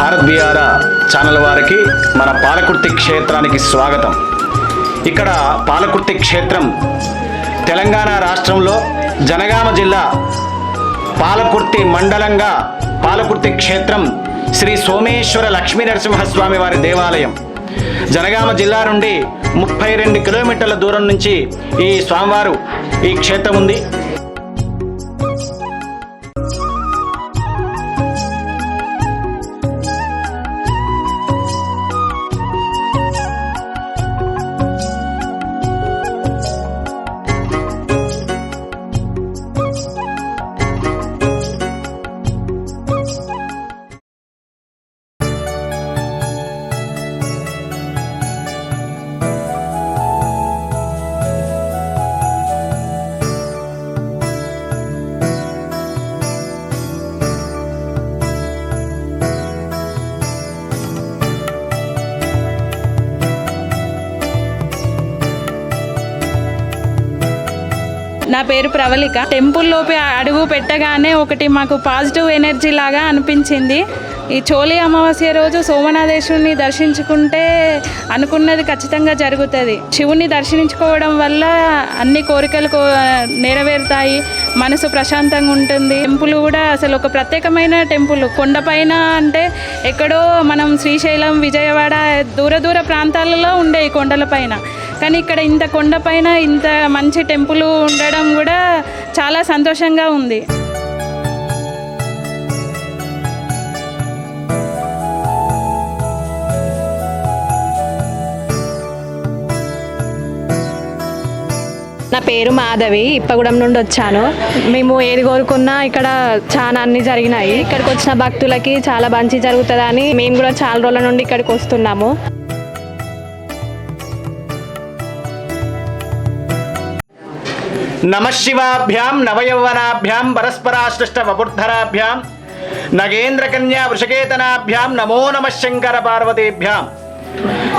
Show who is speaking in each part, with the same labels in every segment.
Speaker 1: Bharat బిహార channel వారికి మన పాలకుర్తి క్షేత్రానికి స్వాగతం. ఇక్కడ పాలకుర్తి క్షేత్రం తెలంగాణ రాష్ట్రంలో జనగామ జిల్లా పాలకుర్తి మండలంగా పాలకుర్తి క్షేత్రం శ్రీ సోమేశ్వర లక్ష్మీ నరసింహస్వామి వారి దేవాలయం. జనగామ జిల్లా నుండి ముప్పై రెండు కిలోమీటర్ల దూరం నుంచి ఈ స్వామివారు ఈ క్షేత్రం ఉంది.
Speaker 2: నా పేరు ప్రవళిక. టెంపుల్లోపే అడుగు పెట్టగానే ఒకటి మాకు పాజిటివ్ ఎనర్జీ లాగా అనిపించింది. ఈ చోళి అమావాస్య రోజు సోమనాథేశ్వరుని దర్శించుకుంటే అనుకున్నది ఖచ్చితంగా జరుగుతుంది. శివుని దర్శించుకోవడం వల్ల అన్ని కోరికలు కో- నెరవేరుతాయి. మనసు ప్రశాంతంగా ఉంటుంది. టెంపుల్ కూడా అసలు ఒక ప్రత్యేకమైన టెంపుల్. కొండపైన అంటే ఎక్కడో మనం శ్రీశైలం విజయవాడ దూర దూర ప్రాంతాలలో ఉండే ఈ కొండలపైన కానీ ఇక్కడ ఇంత కొండపైన ఇంత మంచి టెంపుల్ ఉండడం కూడా చాలా సంతోషంగా ఉంది.
Speaker 3: నా పేరు మాధవి ఇప్పగూడెం నుండి వచ్చాను. మేము ఏది కోరుకున్నా ఇక్కడ చాలా అన్ని జరిగినాయి. ఇక్కడికి వచ్చిన భక్తులకి చాలా మంచి జరుగుతుందని మేము కూడా చాలా రోజుల నుండి ఇక్కడికి వస్తున్నాము.
Speaker 1: నమశివాభ్యాం నవయౌవనాభ్యాం పరస్పరాశ్లిష్ట వపుర్ధరాభ్యాం నగేంద్ర కన్యా వృషకేతనాభ్యాం నమో నమ శంకర పార్వతీభ్యాం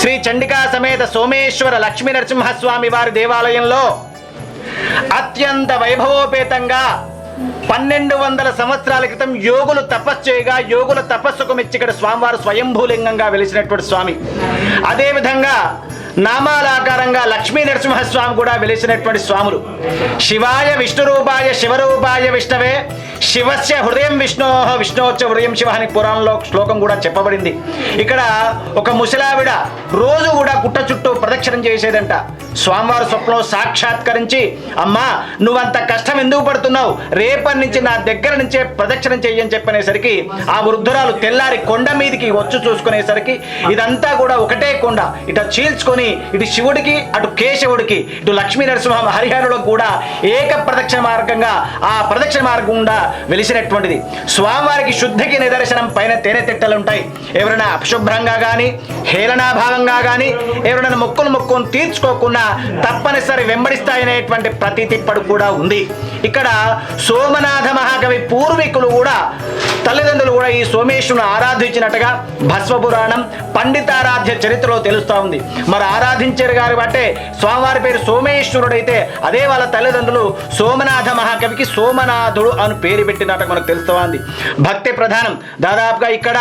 Speaker 1: శ్రీ చండికా సమేత సోమేశ్వర లక్ష్మీ నరసింహస్వామి వారి దేవాలయంలో అత్యంత వైభవోపేతంగా పన్నెండు వందల సంవత్సరాల క్రితం యోగులు తపస్సు చేయగా యోగుల తపస్సుకు మెచ్చి ఇక్కడ స్వామివారు స్వయంభూలింగంగా వెలిసినటువంటి స్వామి. అదేవిధంగా నామాలాకారంగా లక్ష్మీ నరసింహస్వామి కూడా వెలిసినటువంటి స్వాములు. శివాయ విష్ణు రూపాయ శివరూపాయ విష్ణవే శివస్య హృదయం విష్ణో విష్ణోచ్చ హృదయం శివ అని పురాణంలో శ్లోకం కూడా చెప్పబడింది. ఇక్కడ ఒక ముసలావిడ రోజు కూడా గుట్ట చుట్టూ ప్రదక్షిణం చేసేదంట. స్వామివారి స్వప్నం సాక్షాత్కరించి అమ్మా నువ్వంత కష్టం ఎందుకు పడుతున్నావు? రేపటి నుంచి నా దగ్గర నుంచే ప్రదక్షిణం చెయ్యని చెప్పనేసరికి ఆ వృద్ధురాలు తెల్లారి కొండ మీదికి వచ్చి చూసుకునేసరికి ఇదంతా కూడా ఒకటే కొండ. ఇట చీల్చుకొని ఇటు శివుడికి అటు కేశవుడికి ఇటు లక్ష్మీ నరసింహ హరిహరులకు కూడా ఏక ప్రదక్షిణ మార్గంగా ఆ ప్రదక్షిణ మార్గం గుండా వెలిసినటువంటిది. స్వామివారికి శుద్ధికి నిదర్శనం పైన తేనె తిట్టలు ఉంటాయి ఎవరైనా అపశుభ్రంగా కానీ హేళనాభావంగా కానీ ఎవరైనా మొక్కును మొక్కును తీర్చుకోకుండా తప్పనిసరి వెంబడిస్తాయనేటువంటి ప్రతి తిప్పడు కూడా ఉంది. ఇక్కడ సోమనాథ మహాకవి పూర్వీకులు కూడా తల్లిదండ్రులు కూడా ఈ సోమేశ్వరుని ఆరాధించినట్టుగా భస్మపురాణం పండితారాధ్య చరిత్రలో తెలుస్తూ ఉంది. మరి ఆరాధించారు గారు బట్టే స్వామివారి పేరు సోమేశ్వరుడైతే అదే వాళ్ళ తల్లిదండ్రులు సోమనాథ మహాకవికి సోమనాథుడు అని పేరు పెట్టినట్టు మనకు తెలుస్తూ ఉంది. భక్తి ప్రధానం. దాదాపుగా ఇక్కడ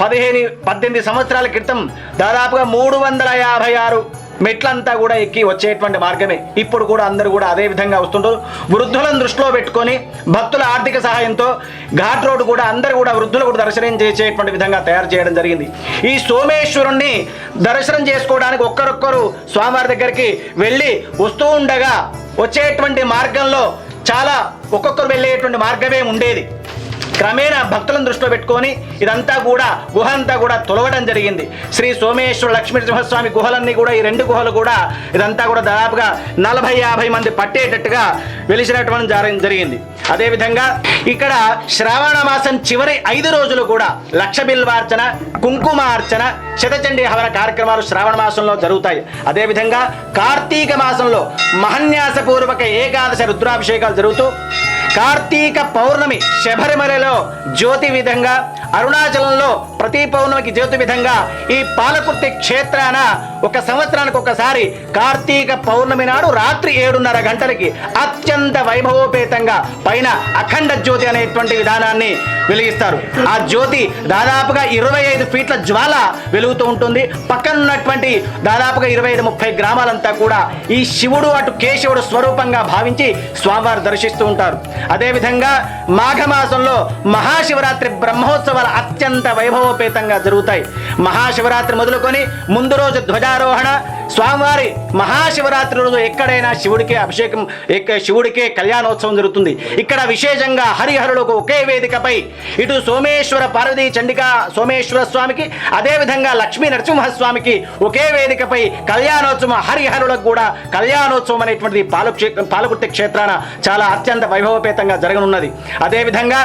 Speaker 1: పదిహేను పద్దెనిమిది సంవత్సరాల క్రితం దాదాపుగా మూడు వందల యాభై ఆరు మెట్లంతా కూడా ఎక్కి వచ్చేటువంటి మార్గమే. ఇప్పుడు కూడా అందరూ కూడా అదే విధంగా వస్తుంటారు. వృద్ధులను దృష్టిలో పెట్టుకొని భక్తుల ఆర్థిక సహాయంతో ఘాట్ రోడ్డు కూడా అందరూ కూడా వృద్ధులు కూడా దర్శనం చేసేటువంటి విధంగా తయారు చేయడం జరిగింది. ఈ సోమేశ్వరుణ్ణి దర్శనం చేసుకోవడానికి ఒక్కరొక్కరు స్వామివారి దగ్గరికి వెళ్ళి వస్తూ ఉండగా వచ్చేటువంటి మార్గంలో చాలా ఒక్కొక్కరు వెళ్ళేటువంటి మార్గమే ఉండేది. క్రమేణా భక్తులను దృష్టిలో పెట్టుకొని ఇదంతా కూడా గుహ అంతా కూడా తొలగడం జరిగింది. శ్రీ సోమేశ్వర లక్ష్మీ గుహలన్నీ కూడా ఈ రెండు గుహలు కూడా ఇదంతా కూడా దాదాపుగా నలభై యాభై మంది పట్టేటట్టుగా వెలిసినటువంటి జరి- జరిగింది. అదేవిధంగా ఇక్కడ శ్రావణ మాసం చివరి ఐదు రోజులు కూడా లక్ష బిల్వార్చన కుంకుమార్చన శతచండి హవన కార్యక్రమాలు శ్రావణ మాసంలో జరుగుతాయి. అదేవిధంగా కార్తీక మాసంలో మహన్యాసపూర్వక ఏకాదశ రుద్రాభిషేకాలు జరుగుతూ కార్తీక పౌర్ణమి శబరిమలలో జ్యోతి విధంగా అరుణాచలంలో ప్రతి పౌర్ణమికి జ్యోతి విధంగా ఈ పాలకుర్తి క్షేత్రాన ఒక సంవత్సరానికి ఒకసారి కార్తీక పౌర్ణమి నాడు రాత్రి ఏడున్నర గంటలకి అత్యంత వైభవోపేతంగా పైన అఖండ జ్యోతి అనేటువంటి విధానాన్ని వెలిగిస్తారు. ఆ జ్యోతి దాదాపుగా ఇరవై ఐదు ఫీట్ల జ్వాల వెలుగుతూ ఉంటుంది. పక్కన ఉన్నటువంటి దాదాపుగా ఇరవై ఐదు ముప్పై గ్రామాలంతా కూడా ఈ శివుడు అటు కేశవుడు స్వరూపంగా భావించి స్వామివారు దర్శిస్తూ ఉంటారు. అదేవిధంగా మాఘమాసంలో మహాశివరాత్రి ఉత్సవాలు అత్యంత వైభవోపేతంగా జరుగుతాయి. మహాశివరాత్రి మొదలుకొని ముందు రోజు ధ్వజారోహణ స్వామివారి మహాశివరాత్రి రోజు ఎక్కడైనా శివుడికి అభిషేకం శివుడికే కళ్యాణోత్సవం జరుగుతుంది. ఇక్కడ విశేషంగా హరిహరులకు ఒకే వేదికపై ఇటు సోమేశ్వర పార్వతి చండికా సోమేశ్వర స్వామికి అదేవిధంగా లక్ష్మీ నరసింహస్వామికి ఒకే వేదికపై కళ్యాణోత్సవం హరిహరులకు కూడా కళ్యాణోత్సవం అనేటువంటిది పాలక్షే పాలకుర్తి క్షేత్రాన చాలా అత్యంత వైభవపేతంగా జరగనున్నది. అదేవిధంగా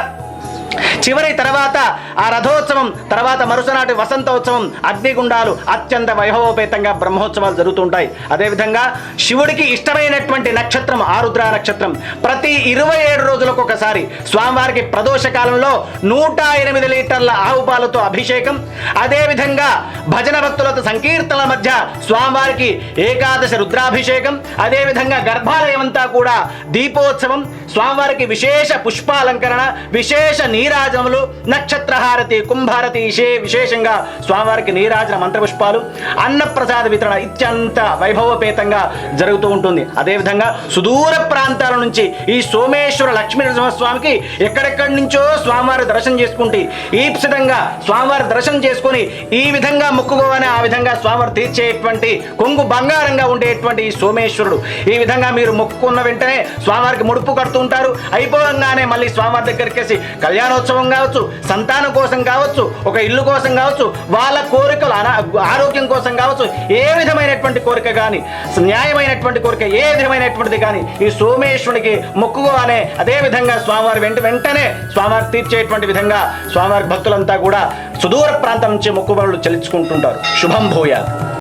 Speaker 1: చివరి తర్వాత ఆ రథోత్సవం తర్వాత మరుసనాటి వసంతోత్సవం అగ్నిగుండాలు అత్యంత వైభవోపేతంగా బ్రహ్మోత్సవాలు జరుగుతుంటాయి. అదేవిధంగా శివుడికి ఇష్టమైనటువంటి నక్షత్రం ఆరుద్ర నక్షత్రం. ప్రతి ఇరవై ఏడు రోజులకు ఒకసారి స్వామివారికి ప్రదోష కాలంలో నూట ఎనిమిది లీటర్ల ఆవు పాలతో అభిషేకం. అదేవిధంగా భజన భక్తులతో సంకీర్తనల మధ్య స్వామివారికి ఏకాదశ రుద్రాభిషేకం. అదేవిధంగా గర్భాలయమంతా కూడా దీపోత్సవం. స్వామివారికి విశేష పుష్పాలంకరణ విశేష నీరాజనములు నక్షత్రహారతి కుంభారతి ఇషే విశేషంగా స్వామివారికి నీరాజన మంత్రపుష్పాలు అన్నప్రసాద వితరణ ఇత్యంత వైభవపేతంగా జరుగుతూ ఉంటుంది. అదేవిధంగా సుదూర ప్రాంతాల నుంచి ఈ సోమేశ్వర లక్ష్మీ నరసింహస్వామికి ఎక్కడెక్కడి నుంచో స్వామివారి దర్శనం చేసుకుంటే ఈప్సితంగా స్వామివారి దర్శనం చేసుకుని ఈ విధంగా మొక్కుకోవని ఆ విధంగా స్వామివారు తీర్చేటువంటి కొంగు బంగారంగా ఉండేటువంటి ఈ సోమేశ్వరుడు. ఈ విధంగా మీరు మొక్కుకున్న వెంటనే స్వామివారికి ముడుపు కడుతుంటారు అయిపోగానే మళ్ళీ స్వామివారి దగ్గరికి కళ్యాణోత్సవం కావచ్చు సంతానం కోసం కావచ్చు ఒక ఇల్లు కోసం కావచ్చు వాళ్ళ కోరికలు అనా- ఆరోగ్యం కోసం కావచ్చు ఏ విధమైనటువంటి కోరిక కానీ న్యాయమైనటువంటి కోరిక ఏ విధమైనటువంటిది కానీ ఈ సోమేశ్వరునికి మొక్కుకోవాలే అదే విధంగా స్వామివారి వెంట వెంటనే స్వామివారి తీర్చేటువంటి విధంగా స్వామివారి భక్తులంతా కూడా సుదూర ప్రాంతం నుంచి మొక్కుబడులు చెల్లించుకుంటుంటారు. శుభం భూయాలు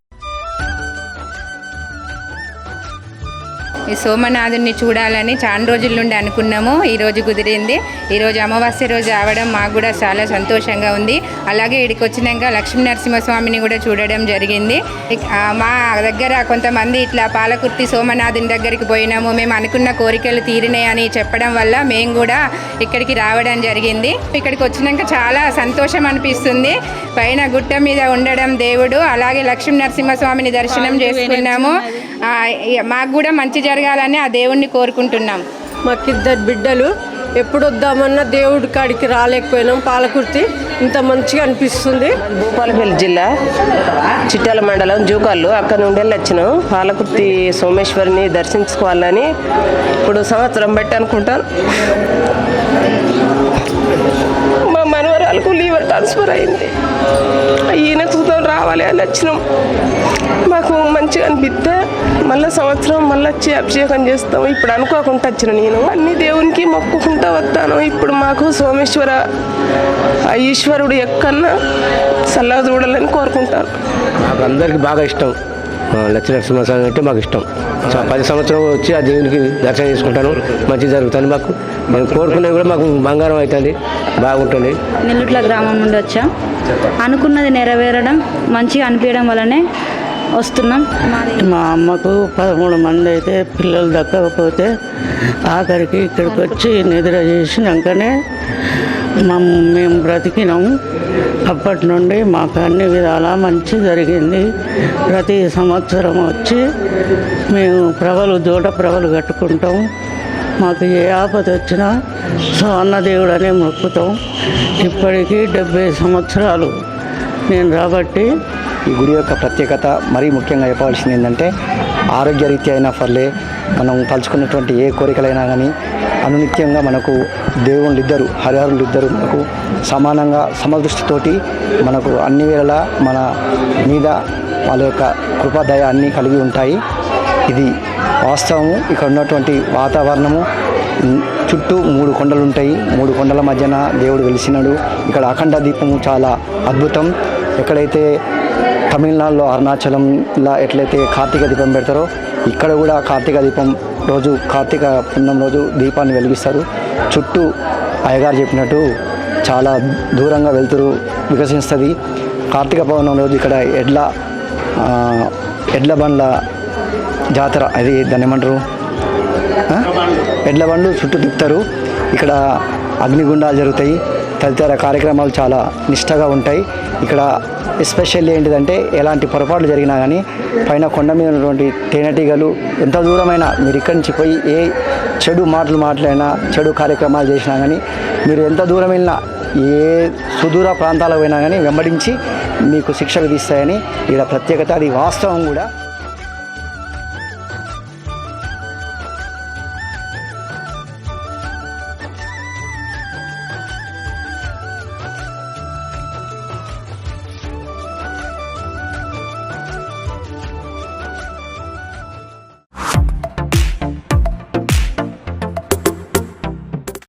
Speaker 4: ఈ సోమనాథుని చూడాలని చాలా రోజుల నుండి అనుకున్నాము. ఈ రోజు కుదిరింది. ఈ రోజు అమావాస్య రోజు రావడం మాకు కూడా చాలా సంతోషంగా ఉంది. అలాగే ఇక్కడికి వచ్చినాక లక్ష్మీ నరసింహస్వామిని కూడా చూడడం జరిగింది. మా దగ్గర కొంతమంది ఇట్లా పాలకుర్తి సోమనాథుని దగ్గరికి పోయినాము. మేము అనుకున్న కోరికలు తీరినాయని చెప్పడం వల్ల మేము కూడా ఇక్కడికి రావడం జరిగింది. ఇక్కడికి వచ్చినాక చాలా సంతోషం అనిపిస్తుంది. పైన గుట్ట మీద ఉండడం దేవుడు అలాగే లక్ష్మీ నరసింహస్వామిని దర్శనం చేసుకున్నాము. మాకు కూడా మంచి జరగాలని ఆ దేవుణ్ణి కోరుకుంటున్నాం.
Speaker 5: మాకిద్దరు బిడ్డలు ఎప్పుడు వద్దామన్నా దేవుడి కాడికి రాలేకపోయినాం. పాలకుర్తి ఇంత మంచిగా అనిపిస్తుంది.
Speaker 6: భూపాలపల్లి జిల్లా చిట్టాల మండలం జూకాళ్ళు అక్కడ నుండి వెళ్ళి వచ్చినాం. పాలకుర్తి సోమేశ్వరిని దర్శించుకోవాలని ఇప్పుడు సంవత్సరం బట్టి అనుకుంటాను మా మనవరాలకు లీవర్ ట్రాన్స్ఫర్ అయింది. ఈయన చూద్దాం రావాలి అని వచ్చినాం. మాకు మంచిగా అనిపిస్తే మళ్ళీ సంవత్సరం మళ్ళీ వచ్చి అభిషేకం చేస్తాం ఇప్పుడు అనుకోకుండా వచ్చిన నేను. అన్ని దేవునికి మొక్కుకుంటా వస్తాను. ఇప్పుడు మాకు సోమేశ్వర ఈశ్వరుడు ఎక్కన్నా చల్లగా చూడాలని కోరుకుంటాను.
Speaker 7: మాకు అందరికి బాగా ఇష్టం. ఆ, లక్ష్మీ నరసింహస్వామి అంటే మాకు ఇష్టం. పది సంవత్సరం వచ్చి ఆ దేవునికి దర్శనం చేసుకుంటాను. మంచి జరుగుతుంది మాకు. మేము కోరుకునేది కూడా మాకు బంగారం అవుతుంది బాగుంటుంది.
Speaker 8: నెల్లుట్ల గ్రామం నుండి వచ్చాం. అనుకున్నది నెరవేరడం మంచిగా అనిపించడం వల్లనే వస్తున్నాం.
Speaker 9: మా అమ్మకు పదమూడు మంది అయితే పిల్లలు దక్కకపోతే ఆఖరికి ఇక్కడికి వచ్చి నిద్ర చేసినాకనే మా మేము బ్రతికినాము అప్పటి నుండి మాకు అన్ని విధాలా మంచి జరిగింది. ప్రతి సంవత్సరం వచ్చి మేము ప్రభలు దూడ ప్రభలు కట్టుకుంటాం. మాకు ఏ ఆపద వచ్చినా సో అన్నదేవుడు అనే మొక్కుతాం. ఇప్పటికీ డెబ్బై సంవత్సరాలు నేను కాబట్టి
Speaker 10: ఈ గుడి యొక్క ప్రత్యేకత మరీ ముఖ్యంగా చెప్పవలసింది ఏంటంటే ఆరోగ్యరీత్యా అయినా పర్లే మనం తలుచుకున్నటువంటి ఏ కోరికలైనా కానీ అనునిత్యంగా మనకు దేవుళ్ళు ఇద్దరు హరిహరులు ఇద్దరు మనకు సమానంగా సమదృష్టితోటి మనకు అన్ని వేళలా మన మీద వాళ్ళ యొక్క కృపాదయ అన్నీ కలిగి ఉంటాయి. ఇది వాస్తవము. ఇక్కడ ఉన్నటువంటి వాతావరణము చుట్టూ మూడు కొండలు ఉంటాయి మూడు కొండల మధ్యన దేవుడు వెలిసినాడు. ఇక్కడ అఖండ దీపము చాలా అద్భుతం. ఎక్కడైతే తమిళనాడులో అరుణాచలంలో ఎట్లయితే కార్తీక దీపం పెడతారో ఇక్కడ కూడా కార్తీక దీపం రోజు కార్తీక పుణ్యం రోజు దీపాన్ని వెలిగిస్తారు. చుట్టూ అయ్యగారు చెప్పినట్టు చాలా దూరంగా వెళ్తురు వికసిస్తుంది. కార్తీక పౌర్ణం రోజు ఇక్కడ ఎడ్ల ఎడ్ల బండ్ల జాతర అది దాన్ని ఏమంటారు? ఎడ్ల బండ్లు చుట్టూ తిప్పుతారు. ఇక్కడ అగ్నిగుండాలు జరుగుతాయి. తదితర కార్యక్రమాలు చాలా నిష్టగా ఉంటాయి. ఇక్కడ ఎస్పెషల్లీ ఏంటిదంటే ఎలాంటి పొరపాట్లు జరిగినా కానీ పైన కొండ మీద ఉన్నటువంటి తేనెటీగలు ఎంత దూరమైనా మీరు ఇక్కడి నుంచి పోయి ఏ చెడు మాటలు మాట్లాడినా చెడు కార్యక్రమాలు చేసినా కానీ మీరు ఎంత దూరం వెళ్ళినా ఏ సుదూర ప్రాంతాలకు పోయినా కానీ వెంబడించి మీకు శిక్షలు తీస్తాయని ఇక్కడ ప్రత్యేకత అది వాస్తవం కూడా.